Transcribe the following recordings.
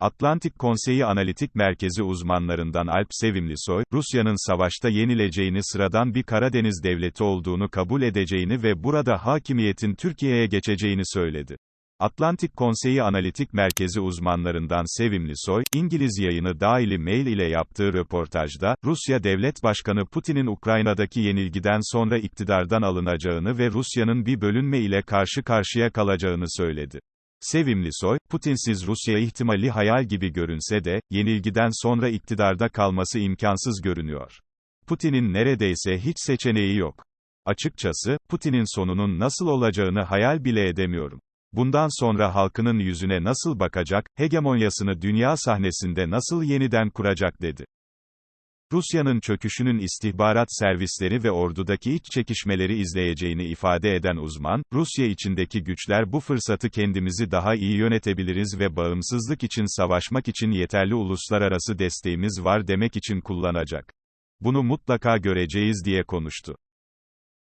Atlantik Konseyi Analitik Merkezi uzmanlarından Alp Sevimlisoy, Rusya'nın savaşta yenileceğini sıradan bir Karadeniz devleti olduğunu kabul edeceğini ve burada hakimiyetin Türkiye'ye geçeceğini söyledi. Atlantik Konseyi Analitik Merkezi uzmanlarından Sevimli Soy, İngiliz yayını Daily Mail ile yaptığı röportajda, Rusya Devlet Başkanı Putin'in Ukrayna'daki yenilgiden sonra iktidardan alınacağını ve Rusya'nın bir bölünme ile karşı karşıya kalacağını söyledi. Sevimli Soy, Putinsiz Rusya ihtimali hayal gibi görünse de, yenilgiden sonra iktidarda kalması imkansız görünüyor. Putin'in neredeyse hiç seçeneği yok. Açıkçası, Putin'in sonunun nasıl olacağını hayal bile edemiyorum. Bundan sonra halkının yüzüne nasıl bakacak, hegemonyasını dünya sahnesinde nasıl yeniden kuracak dedi. Rusya'nın çöküşünün istihbarat servisleri ve ordudaki iç çekişmeleri izleyeceğini ifade eden uzman, Rusya içindeki güçler bu fırsatı kendimizi daha iyi yönetebiliriz ve bağımsızlık için savaşmak için yeterli uluslararası desteğimiz var demek için kullanacak. Bunu mutlaka göreceğiz diye konuştu.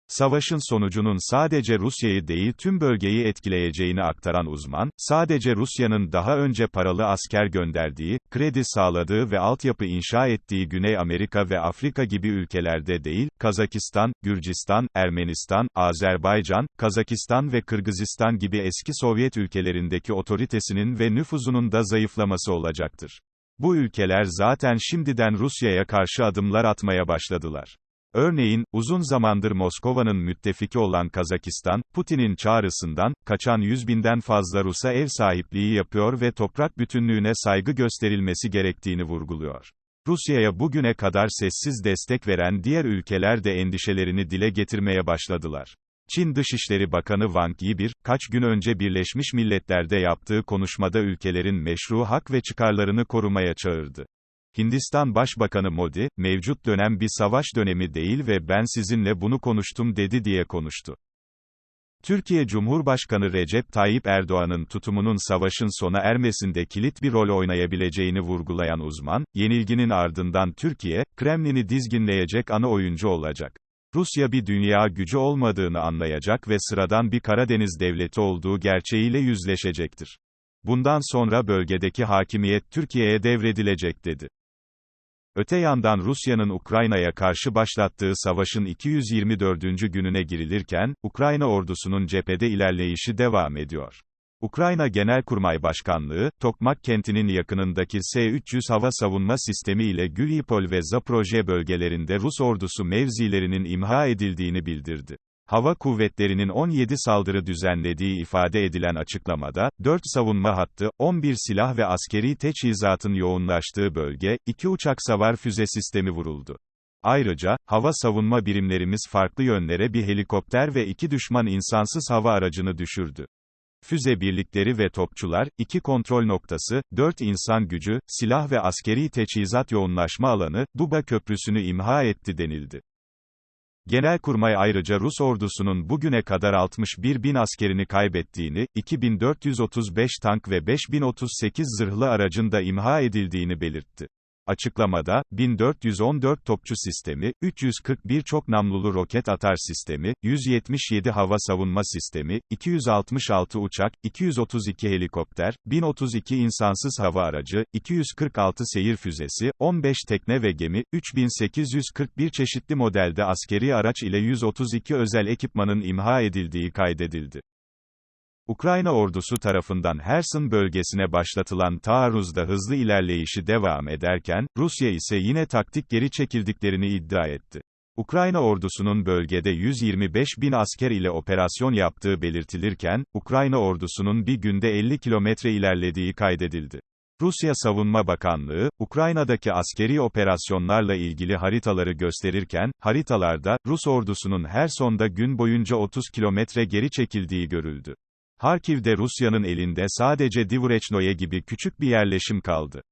Savaşın sonucunun sadece Rusya'yı değil tüm bölgeyi etkileyeceğini aktaran uzman, sadece Rusya'nın daha önce paralı asker gönderdiği, kredi sağladığı ve altyapı inşa ettiği Güney Amerika ve Afrika gibi ülkelerde değil, Kazakistan, Gürcistan, Ermenistan, Azerbaycan, Kazakistan ve Kırgızistan gibi eski Sovyet ülkelerindeki otoritesinin ve nüfuzunun da zayıflaması olacaktır. Bu ülkeler zaten şimdiden Rusya'ya karşı adımlar atmaya başladılar. Örneğin, uzun zamandır Moskova'nın müttefiki olan Kazakistan, Putin'in çağrısından, kaçan 100 binden fazla Rus'a ev sahipliği yapıyor ve toprak bütünlüğüne saygı gösterilmesi gerektiğini vurguluyor. Rusya'ya bugüne kadar sessiz destek veren diğer ülkeler de endişelerini dile getirmeye başladılar. Çin Dışişleri Bakanı Wang Yi bir, kaç gün önce Birleşmiş Milletler'de yaptığı konuşmada ülkelerin meşru hak ve çıkarlarını korumaya çağırdı. Hindistan Başbakanı Modi, mevcut dönem bir savaş dönemi değil ve ben sizinle bunu konuştum dedi diye konuştu. Türkiye Cumhurbaşkanı Recep Tayyip Erdoğan'ın tutumunun savaşın sona ermesinde kilit bir rol oynayabileceğini vurgulayan uzman, yenilginin ardından Türkiye, Kremlin'i dizginleyecek ana oyuncu olacak. Rusya bir dünya gücü olmadığını anlayacak ve sıradan bir Karadeniz devleti olduğu gerçeğiyle yüzleşecektir. Bundan sonra bölgedeki hakimiyet Türkiye'ye devredilecek dedi. Öte yandan Rusya'nın Ukrayna'ya karşı başlattığı savaşın 224. gününe girilirken, Ukrayna ordusunun cephede ilerleyişi devam ediyor. Ukrayna Genelkurmay Başkanlığı, Tokmak kentinin yakınındaki S-300 hava savunma sistemi ile Gülipol ve Zaporojye bölgelerinde Rus ordusu mevzilerinin imha edildiğini bildirdi. Hava kuvvetlerinin 17 saldırı düzenlediği ifade edilen açıklamada, 4 savunma hattı, 11 silah ve askeri teçhizatın yoğunlaştığı bölge, 2 uçak savar füze sistemi vuruldu. Ayrıca, hava savunma birimlerimiz farklı yönlere bir helikopter ve iki düşman insansız hava aracını düşürdü. Füze birlikleri ve topçular, iki kontrol noktası, dört insan gücü, silah ve askeri teçhizat yoğunlaşma alanı, Duba Köprüsü'nü imha etti denildi. Genelkurmay ayrıca Rus ordusunun bugüne kadar 61 bin askerini kaybettiğini, 2435 tank ve 5038 zırhlı aracın da imha edildiğini belirtti. Açıklamada, 1414 topçu sistemi, 341 çok namlulu roket atar sistemi, 177 hava savunma sistemi, 266 uçak, 232 helikopter, 1032 insansız hava aracı, 246 seyir füzesi, 15 tekne ve gemi, 3841 çeşitli modelde askeri araç ile 132 özel ekipmanın imha edildiği kaydedildi. Ukrayna ordusu tarafından Herson bölgesine başlatılan taarruzda hızlı ilerleyişi devam ederken, Rusya ise yine taktik geri çekildiklerini iddia etti. Ukrayna ordusunun bölgede 125 bin asker ile operasyon yaptığı belirtilirken, Ukrayna ordusunun bir günde 50 kilometre ilerlediği kaydedildi. Rusya Savunma Bakanlığı, Ukrayna'daki askeri operasyonlarla ilgili haritaları gösterirken, haritalarda, Rus ordusunun her sonda gün boyunca 30 kilometre geri çekildiği görüldü. Harkiv'de Rusya'nın elinde sadece Divrechnoye gibi küçük bir yerleşim kaldı.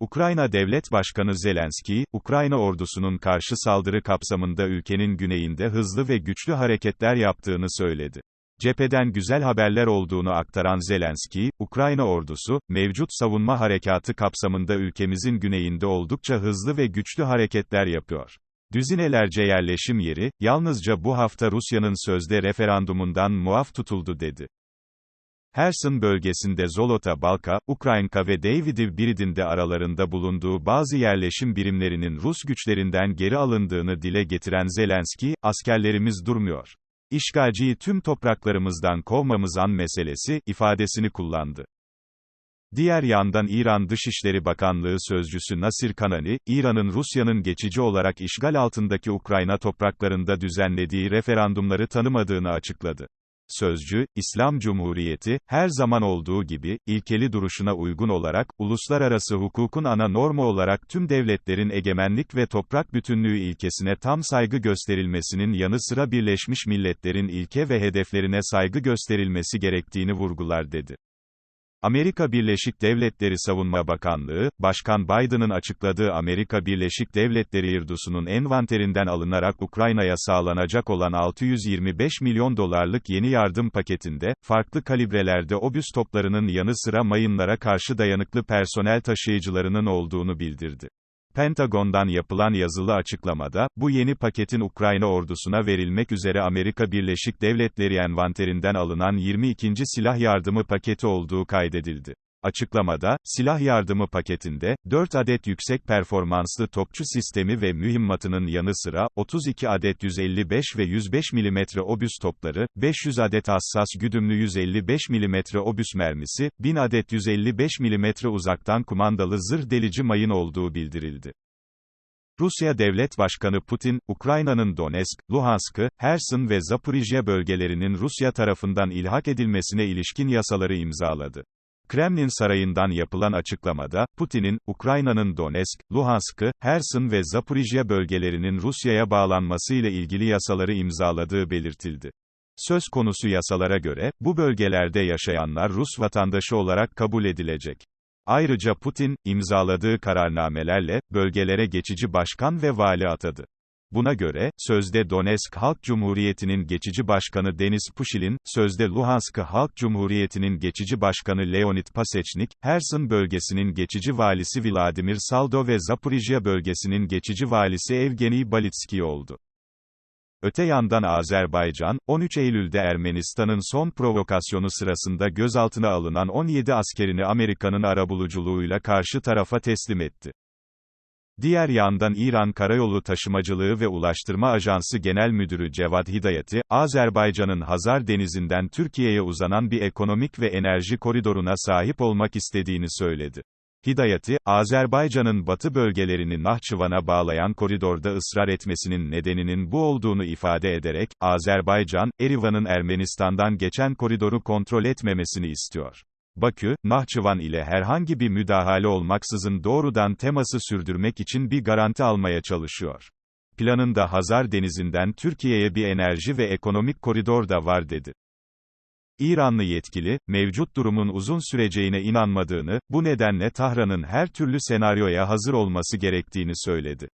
Ukrayna Devlet Başkanı Zelenski, Ukrayna ordusunun karşı saldırı kapsamında ülkenin güneyinde hızlı ve güçlü hareketler yaptığını söyledi. Cepheden güzel haberler olduğunu aktaran Zelenski, Ukrayna ordusu, mevcut savunma harekatı kapsamında ülkemizin güneyinde oldukça hızlı ve güçlü hareketler yapıyor. Düzinelerce yerleşim yeri, yalnızca bu hafta Rusya'nın sözde referandumundan muaf tutuldu dedi. Herson bölgesinde Zolota Balka, Ukraynka ve Davidivbiridin de aralarında bulunduğu bazı yerleşim birimlerinin Rus güçlerinden geri alındığını dile getiren Zelenski, askerlerimiz durmuyor. İşgalciyi tüm topraklarımızdan kovmamız an meselesi, ifadesini kullandı. Diğer yandan İran Dışişleri Bakanlığı Sözcüsü Nasir Kanani, İran'ın Rusya'nın geçici olarak işgal altındaki Ukrayna topraklarında düzenlediği referandumları tanımadığını açıkladı. Sözcü, İslam Cumhuriyeti, her zaman olduğu gibi, ilkeli duruşuna uygun olarak, uluslararası hukukun ana normu olarak tüm devletlerin egemenlik ve toprak bütünlüğü ilkesine tam saygı gösterilmesinin yanı sıra Birleşmiş Milletler'in ilke ve hedeflerine saygı gösterilmesi gerektiğini vurgular dedi. Amerika Birleşik Devletleri Savunma Bakanlığı, Başkan Biden'ın açıkladığı Amerika Birleşik Devletleri irdusunun envanterinden alınarak Ukrayna'ya sağlanacak olan 625 milyon dolarlık yeni yardım paketinde, farklı kalibrelerde obüs toplarının yanı sıra mayınlara karşı dayanıklı personel taşıyıcılarının olduğunu bildirdi. Pentagon'dan yapılan yazılı açıklamada, bu yeni paketin Ukrayna ordusuna verilmek üzere Amerika Birleşik Devletleri envanterinden alınan 22. silah yardımı paketi olduğu kaydedildi. Açıklamada, silah yardımı paketinde, 4 adet yüksek performanslı topçu sistemi ve mühimmatının yanı sıra, 32 adet 155 ve 105 mm obüs topları, 500 adet hassas güdümlü 155 mm obüs mermisi, 1000 adet 155 mm uzaktan kumandalı zırh delici mayın olduğu bildirildi. Rusya Devlet Başkanı Putin, Ukrayna'nın Donetsk, Luhansk'ı, Herson ve Zaporijya bölgelerinin Rusya tarafından ilhak edilmesine ilişkin yasaları imzaladı. Kremlin sarayından yapılan açıklamada, Putin'in, Ukrayna'nın Donetsk, Luhansk'ı, Herson ve Zaporijya bölgelerinin Rusya'ya bağlanması ile ilgili yasaları imzaladığı belirtildi. Söz konusu yasalara göre, bu bölgelerde yaşayanlar Rus vatandaşı olarak kabul edilecek. Ayrıca Putin, imzaladığı kararnamelerle, bölgelere geçici başkan ve vali atadı. Buna göre, sözde Donetsk Halk Cumhuriyeti'nin geçici başkanı Denis Pushilin, sözde Luhansk Halk Cumhuriyeti'nin geçici başkanı Leonid Pasechnik, Herson bölgesinin geçici valisi Vladimir Saldo ve Zaporijya bölgesinin geçici valisi Evgeny Balitski oldu. Öte yandan Azerbaycan, 13 Eylül'de Ermenistan'ın son provokasyonu sırasında gözaltına alınan 17 askerini Amerika'nın arabuluculuğuyla karşı tarafa teslim etti. Diğer yandan İran Karayolu Taşımacılığı ve Ulaştırma Ajansı Genel Müdürü Cevad Hidayeti, Azerbaycan'ın Hazar Denizi'nden Türkiye'ye uzanan bir ekonomik ve enerji koridoruna sahip olmak istediğini söyledi. Hidayeti, Azerbaycan'ın batı bölgelerini Nahçıvan'a bağlayan koridorda ısrar etmesinin nedeninin bu olduğunu ifade ederek, Azerbaycan, Erivan'ın Ermenistan'dan geçen koridoru kontrol etmemesini istiyor. Bakü, Nahçıvan ile herhangi bir müdahale olmaksızın doğrudan teması sürdürmek için bir garanti almaya çalışıyor. Planında Hazar Denizi'nden Türkiye'ye bir enerji ve ekonomik koridor da var dedi. İranlı yetkili, mevcut durumun uzun süreceğine inanmadığını, bu nedenle Tahran'ın her türlü senaryoya hazır olması gerektiğini söyledi.